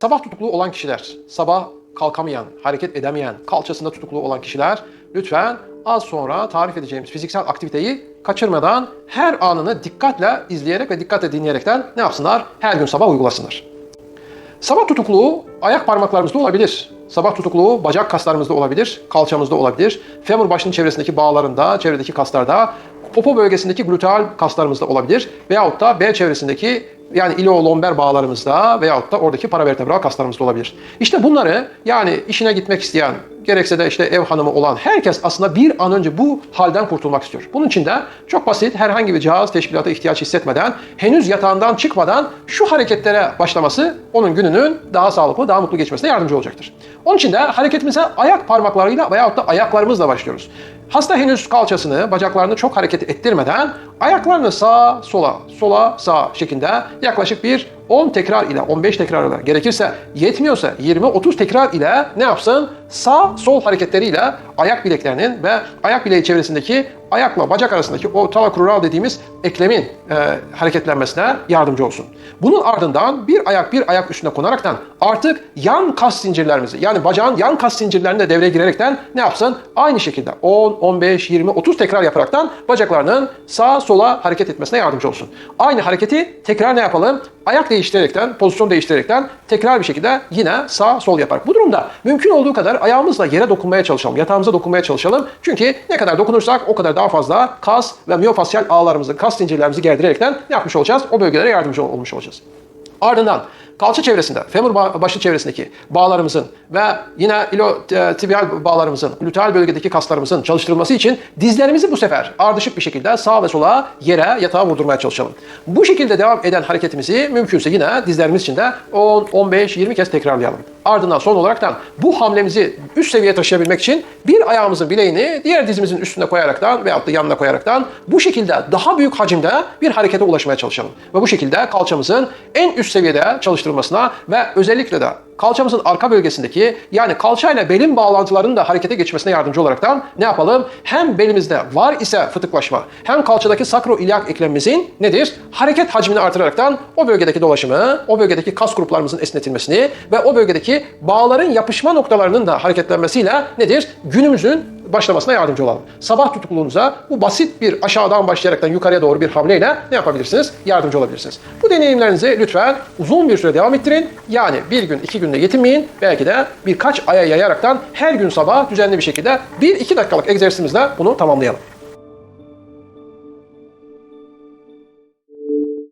Sabah tutukluğu olan kişiler, sabah kalkamayan, hareket edemeyen, kalçasında tutuklu olan kişiler lütfen az sonra tarif edeceğimiz fiziksel aktiviteyi kaçırmadan her anını dikkatle izleyerek ve dikkatle dinleyerekten ne yapsınlar? Her gün sabah uygulasınlar. Sabah tutukluğu ayak parmaklarımızda olabilir. Sabah tutukluğu bacak kaslarımızda olabilir, kalçamızda olabilir. Femur başının çevresindeki bağlarında, çevredeki kaslarda, popo bölgesindeki gluteal kaslarımızda olabilir. Veyahut da bel çevresindeki yani iliolomber bağlarımızda veyahut da oradaki paravertebral kaslarımızda olabilir. İşte bunları yani işine gitmek isteyen, gerekse de işte ev hanımı olan herkes aslında bir an önce bu halden kurtulmak istiyor. Bunun için de çok basit herhangi bir cihaz teşkilata ihtiyaç hissetmeden, henüz yatağından çıkmadan şu hareketlere başlaması onun gününün daha sağlıklı, daha mutlu geçmesine yardımcı olacaktır. Onun için de hareketimize ayak parmaklarıyla veyahut da ayaklarımızla başlıyoruz. Hasta henüz kalçasını, bacaklarını çok hareket ettirmeden ayaklarını sağa, sola, sola, sağa şeklinde yaklaşık bir 10 tekrar ile 15 tekrar ile gerekirse yetmiyorsa 20-30 tekrar ile ne yapsın? Sağ sol hareketleriyle ayak bileklerinin ve ayak bileği çevresindeki ayakla bacak arasındaki o talakrural dediğimiz eklemin e, hareketlenmesine yardımcı olsun. Bunun ardından bir ayak bir ayak üstüne konaraktan artık yan kas zincirlerimizi yani bacağın yan kas zincirlerini de devreye girerekten ne yapsın? Aynı şekilde 10, 15, 20, 30 tekrar yaparaktan bacaklarının sağa sola hareket etmesine yardımcı olsun. Aynı hareketi tekrar ne yapalım? Ayak değiştirerekten, pozisyon değiştirerekten tekrar bir şekilde yine sağ sol yaparak. Bu durumda mümkün olduğu kadar ayağımızla yere dokunmaya çalışalım. Yatağımıza dokunmaya çalışalım. Çünkü ne kadar dokunursak o kadar daha fazla kas ve miyofasyal ağlarımızı, kas zincirlerimizi gerdirerekten yapmış olacağız? O bölgelere yardımcı ol- olmuş olacağız. Ardından kalça çevresinde, femur ba- başı çevresindeki bağlarımızın ve yine iliotibial bağlarımızın, gluteal bölgedeki kaslarımızın çalıştırılması için dizlerimizi bu sefer ardışık bir şekilde sağa ve sola yere, yatağa vurdurmaya çalışalım. Bu şekilde devam eden hareketimizi mümkünse yine dizlerimiz için de 10, 15, 20 kez tekrarlayalım. Ardından son olaraktan bu hamlemizi üst seviyeye taşıyabilmek için bir ayağımızın bileğini diğer dizimizin üstüne koyaraktan veyahut da yanına koyaraktan bu şekilde daha büyük hacimde bir harekete ulaşmaya çalışalım. Ve bu şekilde kalçamızın en üst seviyede çalıştırılmasına ve özellikle de kalçamızın arka bölgesindeki yani kalçayla belin bağlantılarının da harekete geçmesine yardımcı olaraktan ne yapalım? Hem belimizde var ise fıtıklaşma hem kalçadaki sakroiliak eklemimizin nedir? Hareket hacmini artıraraktan o bölgedeki dolaşımı, o bölgedeki kas gruplarımızın esnetilmesini ve o bölgedeki bağların yapışma noktalarının da hareketlenmesiyle nedir? Günümüzün başlamasına yardımcı olalım. Sabah tutukluğunuza bu basit bir aşağıdan başlayaraktan yukarıya doğru bir hamleyle ne yapabilirsiniz? Yardımcı olabilirsiniz. Bu deneyimlerinizi lütfen uzun bir süre devam ettirin. Yani bir gün, iki günde yetinmeyin. Belki de birkaç aya yayaraktan her gün sabah düzenli bir şekilde bir iki dakikalık egzersizimizle bunu tamamlayalım.